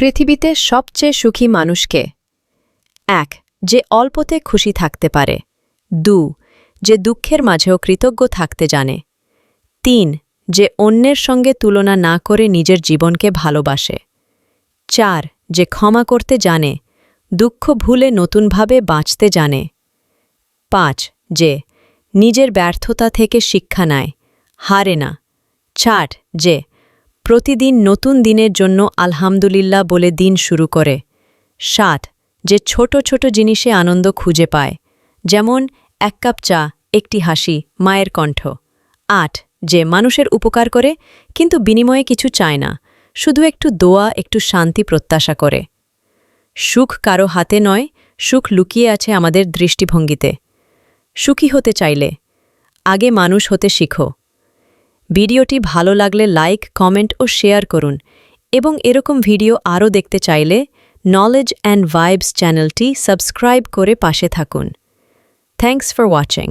পৃথিবীতে সবচেয়ে সুখী মানুষকে এক, যে অল্পতে খুশি থাকতে পারে। দু, যে দুঃখের মাঝেও কৃতজ্ঞ থাকতে জানে। তিন, যে অন্যের সঙ্গে তুলনা না করে নিজের জীবনকে ভালোবাসে। চার, যে ক্ষমা করতে জানে, দুঃখ ভুলে নতুনভাবে বাঁচতে জানে। পাঁচ, যে নিজের ব্যর্থতা থেকে শিক্ষা নেয়, হারে না। ছাট যে প্রতিদিন নতুন দিনের জন্য আলহামদুলিল্লাহ বলে দিন শুরু করে। সাত, যে ছোট ছোট জিনিসে আনন্দ খুঁজে পায়। যেমন, এক কাপ চা, একটি হাসি, মায়ের কণ্ঠ। আট, যে মানুষের উপকার করে, কিন্তু বিনিময়ে কিছু চায় না। শুধু একটু দোয়া, একটু শান্তি প্রত্যাশা করে। সুখ কারও হাতে নয়, সুখ লুকিয়ে আছে আমাদের দৃষ্টিভঙ্গিতে। সুখী হতে চাইলে, আগে মানুষ হতে শিখো। ভিডিওটি ভালো লাগলে লাইক, কমেন্ট ও শেয়ার করুন এবং এরকম ভিডিও আরও দেখতে চাইলে নলেজ অ্যান্ড ভাইবস চ্যানেলটি সাবস্ক্রাইব করে পাশে থাকুন। Thanks for watching